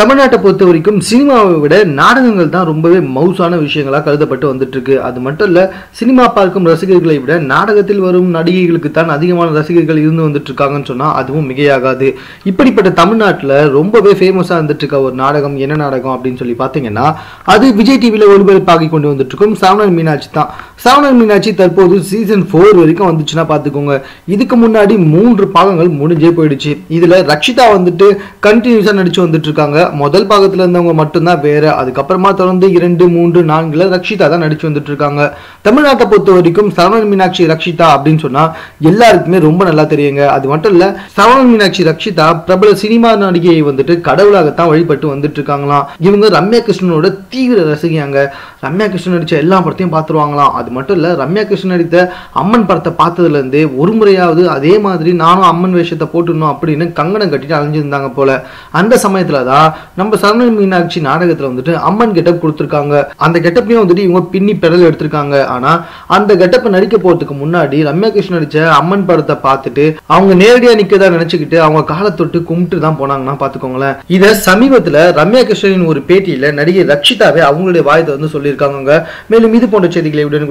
தமிழ்நாட்டை பொறுத்த வரைக்கும் சினிமாவை விட நாடகங்கள் தான் ரொம்பவே மவுசான விஷயங்களாக கருதப்பட்டு வந்துட்டு இருக்கு அது மட்டும் இல்லை சினிமா பார்க்கும் ரசிகர்களை விட நாடகத்தில் வரும் நடிகைகளுக்கு தான் அதிகமான ரசிகர்கள் இருந்து வந்துட்டு இருக்காங்கன்னு அதுவும் மிகையாகாது. இப்படிப்பட்ட தமிழ்நாட்டில் ரொம்பவே ஃபேமஸாக இருந்துட்டு இருக்க ஒரு நாடகம் என்ன நாடகம் அப்படின்னு சொல்லி பார்த்தீங்கன்னா அது விஜய் டிவியில் ஒளிபரப்பாகி கொண்டு வந்துட்டு இருக்கும் மீனாட்சி தான். சரவணன் மீனாட்சி தற்போது சீசன் ஃபோர் வரைக்கும் வந்துச்சுன்னா பார்த்துக்கோங்க. இதுக்கு முன்னாடி மூன்று பாகங்கள் முடிஞ்சே போயிடுச்சு. இதில் ரக்ஷிதா வந்துட்டு கண்டினியூஸாக நடிச்சு வந்துட்டு இருக்காங்க முதல் பாகத்தில் இருந்தவங்க மட்டும்தான் வேற. அதுக்கப்புறமா தொடர்ந்து இரண்டு மூன்று நான்கில் ரக்ஷிதா தான் நடிச்சு வந்துட்டு இருக்காங்க தமிழ்நாட்டை பொறுத்த வரைக்கும் சரவணன் மீனாட்சி ரக்ஷிதா அப்படின்னு சொன்னால் எல்லாருக்குமே ரொம்ப நல்லா தெரியுங்க. அது மட்டும் இல்லை சரவணன் மீனாட்சி ரக்ஷிதா பிரபல சினிமா நடிகையை வந்துட்டு கடவுளாகத்தான் வழிபட்டு வந்துட்டு இருக்காங்களாம் இவங்க ரம்யா கிருஷ்ணனோட தீவிர ரசிகையாங்க. ரம்யா கிருஷ்ணன் நடிச்ச எல்லா படத்தையும் பார்த்துருவாங்களாம். அது அது மட்டும் இல்லை ரம்யா கிருஷ்ணன் நடித்த அம்மன் படத்தை பார்த்ததுலேருந்தே ஒரு முறையாவது அதே மாதிரி நானும் அம்மன் வேஷத்தை போட்டுடணும் அப்படின்னு கங்கணம் கட்டிட்டு அலைஞ்சிருந்தாங்க போல. அந்த சமயத்தில் தான் நம்ம சரவணன் மீனாட்சி நாடகத்தில் வந்துட்டு அம்மன் கெட்டப் கொடுத்துருக்காங்க. அந்த கெட்டப்பையும் வந்துட்டு இவங்க பின்னி பெடல் எடுத்திருக்காங்க. ஆனால் அந்த கெட்டப்பை நடிக்க போகிறதுக்கு முன்னாடி ரம்யா கிருஷ்ணன் நடித்த அம்மன் படத்தை பார்த்துட்டு அவங்க நேரடியாக நிக்கதா நினச்சிக்கிட்டு அவங்க காலை தொட்டு கும்பிட்டு தான் போனாங்கன்னா பார்த்துக்கோங்களேன். இதை சமீபத்தில் ரம்யா கிருஷ்ணனின் ஒரு பேட்டியில் நடிகை ரக்ஷிதாவே அவங்களுடைய வாயத்தை வந்து சொல்லியிருக்காங்க மேலும் இது போன்ற செய்திகளை உடனே